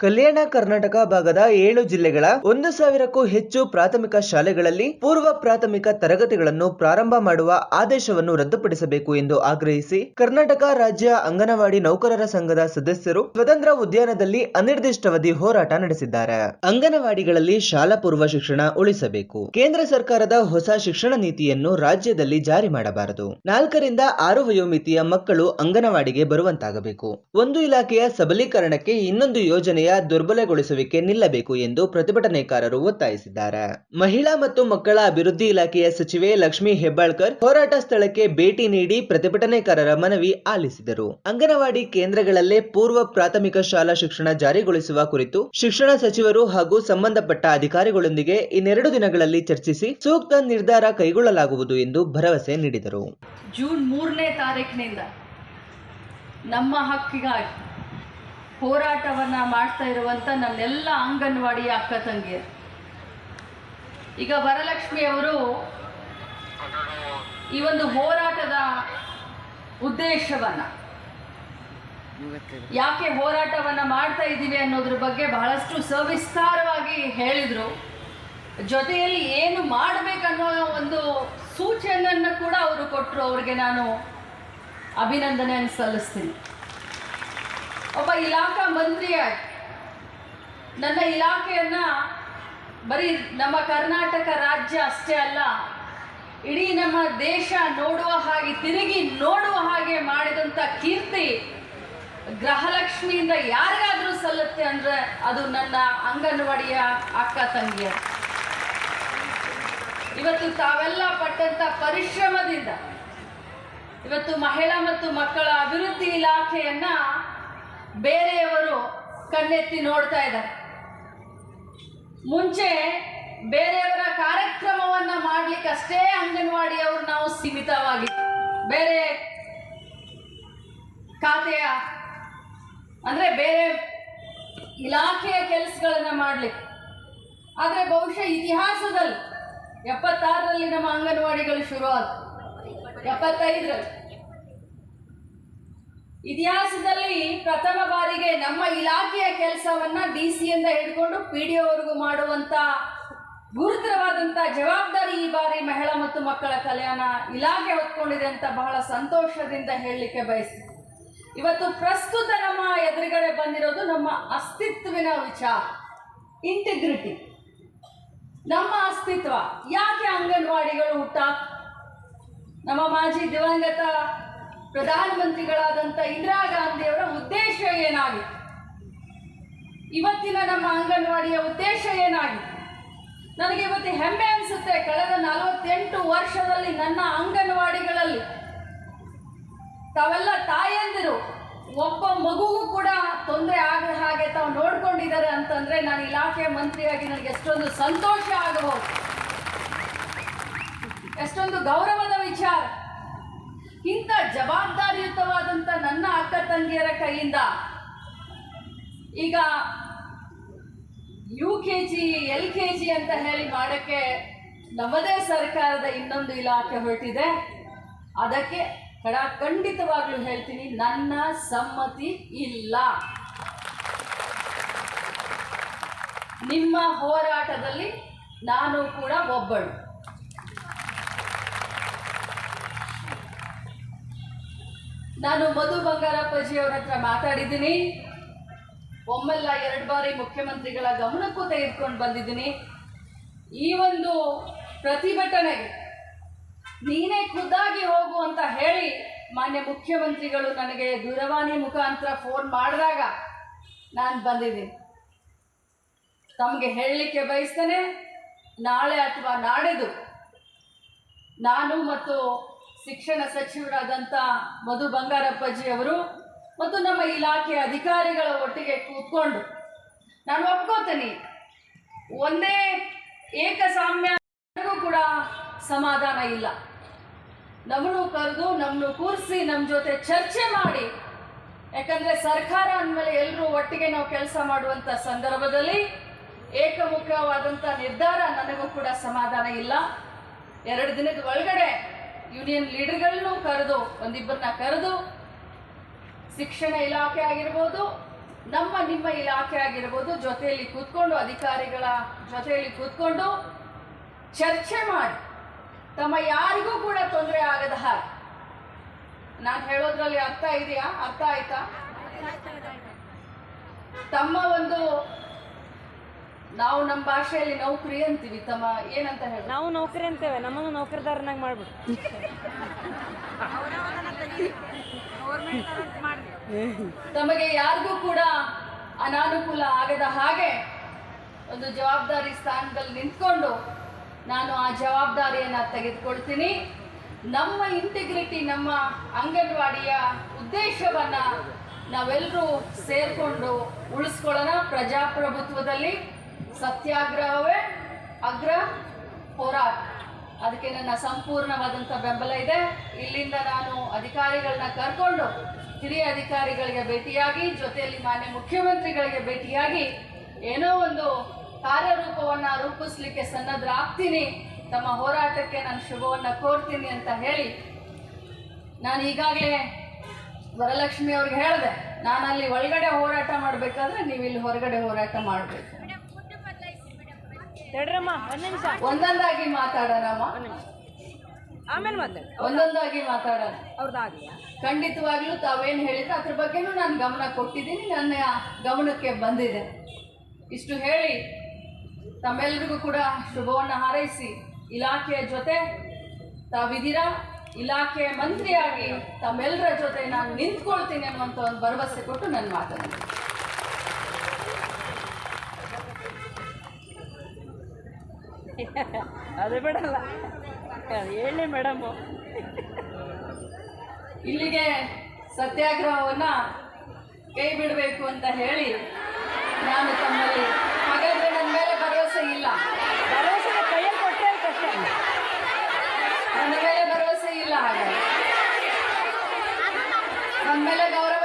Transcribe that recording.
ಕಲ್ಯಾಣ ಕರ್ನಾಟಕ ಭಾಗದ ಏಳು ಜಿಲ್ಲೆಗಳ ಒಂದು ಸಾವಿರಕ್ಕೂ ಹೆಚ್ಚು ಪ್ರಾಥಮಿಕ ಶಾಲೆಗಳಲ್ಲಿ ಪೂರ್ವ ಪ್ರಾಥಮಿಕ ತರಗತಿಗಳನ್ನು ಪ್ರಾರಂಭ ಮಾಡುವ ಆದೇಶವನ್ನು ರದ್ದುಪಡಿಸಬೇಕು ಎಂದು ಆಗ್ರಹಿಸಿ ಕರ್ನಾಟಕ ರಾಜ್ಯ ಅಂಗನವಾಡಿ ನೌಕರರ ಸಂಘದ ಸದಸ್ಯರು ಸ್ವತಂತ್ರ ಉದ್ಯಾನದಲ್ಲಿ ಅನಿರ್ದಿಷ್ಟಾವಧಿ ಹೋರಾಟ ನಡೆಸಿದ್ದಾರೆ. ಅಂಗನವಾಡಿಗಳಲ್ಲಿ ಶಾಲಾ ಪೂರ್ವ ಶಿಕ್ಷಣ ಉಳಿಸಬೇಕು. ಕೇಂದ್ರ ಸರ್ಕಾರದ ಹೊಸ ಶಿಕ್ಷಣ ನೀತಿಯನ್ನು ರಾಜ್ಯದಲ್ಲಿ ಜಾರಿ ಮಾಡಬಾರದು. ನಾಲ್ಕರಿಂದ ಆರು ವಯೋಮಿತಿಯ ಮಕ್ಕಳು ಅಂಗನವಾಡಿಗೆ ಬರುವಂತಾಗಬೇಕು. ಒಂದು ಇಲಾಖೆಯ ಸಬಲೀಕರಣಕ್ಕೆ ಇನ್ನೊಂದು ಯೋಜನೆಯ ದುರ್ಬಲಗೊಳಿಸುವಿಕೆ ನಿಲ್ಲಬೇಕು ಎಂದು ಪ್ರತಿಭಟನೆಕಾರರು ಒತ್ತಾಯಿಸಿದ್ದಾರೆ. ಮಹಿಳಾ ಮತ್ತು ಮಕ್ಕಳ ಅಭಿವೃದ್ಧಿ ಇಲಾಖೆಯ ಸಚಿವೆ ಲಕ್ಷ್ಮಿ ಹೆಬ್ಬಾಳ್ಕರ್ ಹೋರಾಟ ಸ್ಥಳಕ್ಕೆ ಭೇಟಿ ನೀಡಿ ಪ್ರತಿಭಟನೆಕಾರರ ಮನವಿ ಆಲಿಸಿದರು. ಅಂಗನವಾಡಿ ಕೇಂದ್ರಗಳಲ್ಲೇ ಪೂರ್ವ ಪ್ರಾಥಮಿಕ ಶಾಲಾ ಶಿಕ್ಷಣ ಜಾರಿಗೊಳಿಸುವ ಕುರಿತು ಶಿಕ್ಷಣ ಸಚಿವರು ಹಾಗೂ ಸಂಬಂಧಪಟ್ಟ ಅಧಿಕಾರಿಗಳೊಂದಿಗೆ ಇನ್ನೆರಡು ದಿನಗಳಲ್ಲಿ ಚರ್ಚಿಸಿ ಸೂಕ್ತ ನಿರ್ಧಾರ ಕೈಗೊಳ್ಳಲಾಗುವುದು ಎಂದು ಭರವಸೆ ನೀಡಿದರು. ಜೂನ್ ಮೂರನೇ ತಾರೀಕಿನಿಂದ ನಮ್ಮ ಹಕ್ಕಿಗಾಗಿ ಹೋರಾಟವನ್ನು ಮಾಡ್ತಾ ಇರುವಂಥ ನನ್ನೆಲ್ಲ ಅಂಗನವಾಡಿಯ ಅಕ್ಕ ತಂಗಿಯರು ಈಗ ವರಲಕ್ಷ್ಮಿ ಅವರು ಈ ಒಂದು ಹೋರಾಟದ ಉದ್ದೇಶವನ್ನು ಯಾಕೆ ಹೋರಾಟವನ್ನು ಮಾಡ್ತಾ ಇದ್ದೀವಿ ಅನ್ನೋದ್ರ ಬಗ್ಗೆ ಬಹಳಷ್ಟು ಸವಿಸ್ತಾರವಾಗಿ ಹೇಳಿದರು. ಜೊತೆಯಲ್ಲಿ ಏನು ಮಾಡಬೇಕನ್ನೋ ಒಂದು ಸೂಚನೆಯನ್ನು ಕೂಡ ಅವರು ಕೊಟ್ಟರು ಅವ್ರಿಗೆ ನಾನು ಅಭಿನಂದನೆಯನ್ನು ಸಲ್ಲಿಸ್ತೀನಿ. ಒಬ್ಬ ಇಲಾಖಾ ಮಂತ್ರಿಯಾಗಿ ನನ್ನ ಇಲಾಖೆಯನ್ನು ಬರೀ ನಮ್ಮ ಕರ್ನಾಟಕ ರಾಜ್ಯ ಅಷ್ಟೇ ಅಲ್ಲ, ಇಡೀ ನಮ್ಮ ದೇಶ ನೋಡುವ ಹಾಗೆ, ತಿರುಗಿ ನೋಡುವ ಹಾಗೆ ಮಾಡಿದಂಥ ಕೀರ್ತಿ ಗೃಹಲಕ್ಷ್ಮಿಯಿಂದ ಯಾರಿಗಾದರೂ ಸಲ್ಲುತ್ತೆ ಅಂದರೆ ಅದು ನನ್ನ ಅಂಗನವಾಡಿಯ ಅಕ್ಕ ತಂಗಿಯ. ಇವತ್ತು ತಾವೆಲ್ಲ ಪಟ್ಟಂಥ ಪರಿಶ್ರಮದಿಂದ, ಇವತ್ತು ಮಹಿಳಾ ಮತ್ತು ಮಕ್ಕಳ ಅಭಿವೃದ್ಧಿ ಇಲಾಖೆಯನ್ನ ಬೇರೆಯವರು ಕಣ್ಣೆತ್ತಿ ನೋಡ್ತಾ ಇದ್ದಾರೆ. ಮುಂಚೆ ಬೇರೆಯವರ ಕಾರ್ಯಕ್ರಮವನ್ನ ಅಷ್ಟೇ ಅಂಗನವಾಡಿಯವರು ನಾವು ಸೀಮಿತವಾಗಿ ಬೇರೆ ಖಾತೆಯ, ಅಂದ್ರೆ ಬೇರೆ ಇಲಾಖೆಯ ಕೆಲಸಗಳನ್ನ ಮಾಡ್ಲಿಕ್ಕೆ. ಆದರೆ ಬಹುಶಃ ಇತಿಹಾಸದಲ್ಲಿ ಎಪ್ಪತ್ತಾರರಲ್ಲಿ ನಮ್ಮ ಅಂಗನವಾಡಿಗಳು ಶುರುವಾದ ಎಪ್ಪತ್ತೈದರಲ್ಲಿ. ಇತಿಹಾಸದಲ್ಲಿ ಪ್ರಥಮ ಬಾರಿಗೆ ನಮ್ಮ ಇಲಾಖೆಯ ಕೆಲಸವನ್ನ ಡಿ ಸಿಯಿಂದ ಹಿಡ್ಕೊಂಡು ಪಿ ಡಿ ಒವರೆಗೂ ಮಾಡುವಂತ ಗುರುತರವಾದಂಥ ಜವಾಬ್ದಾರಿ ಈ ಬಾರಿ ಮಹಿಳಾ ಮತ್ತು ಮಕ್ಕಳ ಕಲ್ಯಾಣ ಇಲಾಖೆ ಹೊತ್ಕೊಂಡಿದೆ ಅಂತ ಬಹಳ ಸಂತೋಷದಿಂದ ಹೇಳಲಿಕ್ಕೆ ಬಯಸ್ತೀನಿ. ಇವತ್ತು ಪ್ರಸ್ತುತ ನಮ್ಮ ಎದುರುಗಡೆ ಬಂದಿರೋದು ನಮ್ಮ ಅಸ್ತಿತ್ವಿನ ವಿಚಾರ ಇಂಟಿಗ್ರಿಟಿ ನಮ್ಮ ಅಸ್ತಿತ್ವ, ಯಾಕೆ ಅಂಗನವಾಡಿಗಳು ಹುಟ್ಟ ನಮ್ಮ ಮಾಜಿ ದಿವಂಗತ ಪ್ರಧಾನಮಂತ್ರಿಗಳಾದಂಥ ಇಂದಿರಾ ಗಾಂಧಿಯವರ ಉದ್ದೇಶ ಏನಾಗಿತ್ತು? ಇವತ್ತಿನ ನಮ್ಮ ಅಂಗನವಾಡಿಯ ಉದ್ದೇಶ ಏನಾಗಿತ್ತು? ನನಗೆ ಇವತ್ತು ಹೆಮ್ಮೆ ಅನಿಸುತ್ತೆ. ಕಳೆದ ನಲವತ್ತೆಂಟು ವರ್ಷದಲ್ಲಿ ನನ್ನ ಅಂಗನವಾಡಿಗಳಲ್ಲಿ ತಾವೆಲ್ಲ ತಾಯಂದಿರು, ಒಬ್ಬ ಮಗುಗೂ ಕೂಡ ತೊಂದರೆ ಆಗದ ಹಾಗೆ ತಾವು ನೋಡ್ಕೊಂಡಿದ್ದಾರೆ ಅಂತಂದ್ರೆ ನಾನು ಇಲಾಖೆಯ ಮಂತ್ರಿಯಾಗಿ ನನಗೆ ಎಷ್ಟೊಂದು ಸಂತೋಷ ಆಗಬಹುದು. ಎಷ್ಟೊಂದು ಗೌರವದ ವಿಚಾರ. ಇಂಥ ಜವಾಬ್ದಾರಿಯುತವಾದಂಥ ನನ್ನ ಅಕ್ಕ ತಂಗಿಯರ ಕೈಯಿಂದ ಈಗ U K G, L K G ಅಂತ ಹೇಳಿ ಮಾಡೋಕ್ಕೆ ನಮ್ಮದೇ ಸರ್ಕಾರದ ಇನ್ನೊಂದು ಇಲಾಖೆ ಹೊರಟಿದೆ. ಅದಕ್ಕೆ ಕಡ ಖಂಡಿತವಾಗ್ಲೂ ಹೇಳ್ತೀನಿ, ನನ್ನ ಸಮ್ಮತಿ ಇಲ್ಲ. ನಿಮ್ಮ ಹೋರಾಟದಲ್ಲಿ ನಾನು ಕೂಡ ಒಬ್ಬಳು. ನಾನು ಮಧು ಬಂಗಾರಪ್ಪಾಜಿಯವರ ಹತ್ರ ಮಾತಾಡಿದ್ದೀನಿ. ಒಮ್ಮೆಲ್ಲ ಎರಡು ಬಾರಿ ಮುಖ್ಯಮಂತ್ರಿಗಳ ಗಮನಕ್ಕೂ ತೆಗೆದುಕೊಂಡು ಬಂದಿದ್ದೀನಿ. ಈ ಒಂದು ಪ್ರತಿಭಟನೆಗೆ ನೀನೇ ಖುದ್ದಾಗಿ ಹೋಗು ಅಂತ ಹೇಳಿ ಮಾನ್ಯ ಮುಖ್ಯಮಂತ್ರಿಗಳು ನನಗೆ ದೂರವಾಣಿ ಮುಖಾಂತರ ಫೋನ್ ಮಾಡಿದಾಗ ನಾನು ಬಂದಿದ್ದೀನಿ. ತಮಗೆ ಹೇಳಲಿಕ್ಕೆ ಬಯಸ್ತೇನೆ, ನಾಳೆ ಅಥವಾ ನಾಳೆದು ನಾನು ಮತ್ತು ಶಿಕ್ಷಣ ಸಚಿವರಾದಂಥ ಮಧು ಬಂಗಾರಪ್ಪಜಿ ಅವರು ಮತ್ತು ನಮ್ಮ ಇಲಾಖೆಯ ಅಧಿಕಾರಿಗಳ ಒಟ್ಟಿಗೆ ಕೂತ್ಕೊಂಡು ನಾನು ಒಪ್ಕೋತೀನಿ, ಒಂದೇ ಏಕಸಾಮ್ಯ ಕೂಡ ಸಮಾಧಾನ ಇಲ್ಲ. ನಮ್ಮನ್ನು ಕರೆದು ನಮ್ಮನ್ನು ಕೂರಿಸಿ ನಮ್ಮ ಜೊತೆ ಚರ್ಚೆ ಮಾಡಿ. ಯಾಕಂದರೆ ಸರ್ಕಾರ ಅಂದಮೇಲೆ ಎಲ್ಲರೂ ಒಟ್ಟಿಗೆ ನಾವು ಕೆಲಸ ಮಾಡುವಂಥ ಸಂದರ್ಭದಲ್ಲಿ ಏಕಮುಖವಾದಂಥ ನಿರ್ಧಾರ ನನಗೂ ಕೂಡ ಸಮಾಧಾನ ಇಲ್ಲ. ಎರಡು ದಿನದ ಒಳಗಡೆ ಯೂನಿಯನ್ ಲೀಡರ್ಗಳನ್ನೂ ಕರೆದು, ಒಂದಿಬ್ಬರನ್ನ ಕರೆದು ಶಿಕ್ಷಣ ಇಲಾಖೆ ಆಗಿರ್ಬೋದು, ನಮ್ಮ, ನಿಮ್ಮ ಇಲಾಖೆ ಆಗಿರ್ಬೋದು, ಜೊತೆಯಲ್ಲಿ ಕೂತ್ಕೊಂಡು, ಅಧಿಕಾರಿಗಳ ಜೊತೆಯಲ್ಲಿ ಕೂತ್ಕೊಂಡು ಚರ್ಚೆ ಮಾಡಿ. ತಮ್ಮ ಯಾರಿಗೂ ಕೂಡ ತೊಂದರೆ ಆಗದ ಹಾಗೆ. ನಾನು ಹೇಳೋದ್ರಲ್ಲಿ ಅರ್ಥ ಇದೆಯಾ? ಅರ್ಥ ಆಯ್ತಾ? ತಮ್ಮ ಒಂದು ನಾವು ನಮ್ಮ ಭಾಷೆಯಲ್ಲಿ ನೌಕರಿ ಅಂತೀವಿ ತಮ್ಮ ಏನಂತ ಹೇಳಿ ನಾವು ನೌಕರಿ ಅಂತೇವೆ ನಮ್ಮನ್ನು ನೌಕರಿದಾರನಾಗ ಮಾಡ್ಬಿಟ್ಟು ತಮಗೆ ಯಾರಿಗೂ ಕೂಡ ಅನಾನುಕೂಲ ಆಗದ ಹಾಗೆ ಒಂದು ಜವಾಬ್ದಾರಿ ಸ್ಥಾನದಲ್ಲಿ ನಿಂತ್ಕೊಂಡು ನಾನು ಆ ಜವಾಬ್ದಾರಿಯನ್ನು ತೆಗೆದುಕೊಳ್ತೀನಿ. ನಮ್ಮ ಇಂಟಿಗ್ರಿಟಿ ನಮ್ಮ ಅಂಗನವಾಡಿಯ ಉದ್ದೇಶವನ್ನ ನಾವೆಲ್ಲರೂ ಸೇರಿಕೊಂಡು ಉಳಿಸ್ಕೊಳ್ಳೋಣ ಪ್ರಜಾಪ್ರಭುತ್ವದಲ್ಲಿ. ಸತ್ಯಾಗ್ರಹವೇ ಅಗ್ರ ಹೋರಾಟ. ಅದಕ್ಕೆ ನನ್ನ ಸಂಪೂರ್ಣವಾದಂಥ ಬೆಂಬಲ ಇದೆ. ಇಲ್ಲಿಂದ ನಾನು ಅಧಿಕಾರಿಗಳನ್ನ ಕರ್ಕೊಂಡು ಹಿರಿಯ ಅಧಿಕಾರಿಗಳಿಗೆ ಭೇಟಿಯಾಗಿ, ಜೊತೆಯಲ್ಲಿ ಮಾನ್ಯ ಮುಖ್ಯಮಂತ್ರಿಗಳಿಗೆ ಭೇಟಿಯಾಗಿ ಏನೋ ಒಂದು ಕಾರ್ಯರೂಪವನ್ನ ರೂಪಿಸ್ಲಿಕ್ಕೆ ಸನ್ನದ್ರಾಗ್ತೀನಿ. ತಮ್ಮ ಹೋರಾಟಕ್ಕೆ ನಾನು ಶುಭವನ್ನು ಕೋರ್ತೀನಿ ಅಂತ ಹೇಳಿ ನಾನು ಈಗಾಗಲೇ ವರಲಕ್ಷ್ಮಿ ಅವ್ರಿಗೆ ಹೇಳಿದೆ ನಾನು ಅಲ್ಲಿ ಒಳಗಡೆ ಹೋರಾಟ ಮಾಡಬೇಕಾದ್ರೆ ನೀವು ಇಲ್ಲಿ ಹೊರಗಡೆ ಹೋರಾಟ ಮಾಡಬೇಕು. ಒಂದೊಂದಾಗಿ ಮಾತಾಡೋಣಮ್ಮ ಆಮೇಲೆ ಮತ್ತೆ ಒಂದೊಂದಾಗಿ ಮಾತಾಡೋಣ. ಖಂಡಿತವಾಗ್ಲೂ ತಾವೇನು ಹೇಳಿದ್ರೆ ಅದ್ರ ಬಗ್ಗೆನೂ ನಾನು ಗಮನ ಕೊಟ್ಟಿದ್ದೀನಿ ನನ್ನ ಗಮನಕ್ಕೆ ಬಂದಿದೆ. ಇಷ್ಟು ಹೇಳಿ ತಮ್ಮೆಲ್ಲರಿಗೂ ಕೂಡ ಶುಭವನ್ನು ಹಾರೈಸಿ ಇಲಾಖೆಯ ಜೊತೆ ತಾವಿದ್ದೀರಾ? ಇಲಾಖೆಯ ಮಂತ್ರಿಯಾಗಿ ತಮ್ಮೆಲ್ಲರ ಜೊತೆ ನಾನು ನಿಂತ್ಕೊಳ್ತೀನಿ ಅನ್ನುವಂಥ ಒಂದು ಭರವಸೆ ಕೊಟ್ಟು ನನ್ನ ಮಾತನ್ನು. ಅದು ಬಿಡಲ್ಲ. ಹೇಳಿ ಮೇಡಮು ಇಲ್ಲಿಗೆ ಸತ್ಯಾಗ್ರಹವನ್ನ ಕೈ ಬಿಡಬೇಕು ಅಂತ ಹೇಳಿ ನಾನು ತಮ್ಮಲ್ಲಿ ಹಾಗಾದ್ರೆ ನನ್ನ ಮೇಲೆ ಭರವಸೆ ಇಲ್ಲ. ಭರವಸೆ ಕೈಯಲ್ಲಿ ಕೊಟ್ಟೆ ಕಷ್ಟ ನನ್ನ ಮೇಲೆ ಭರವಸೆ ಇಲ್ಲ ಹಾಗಾದ್ರೆ. ನನ್ನ ಮೇಲೆ ಗೌರವ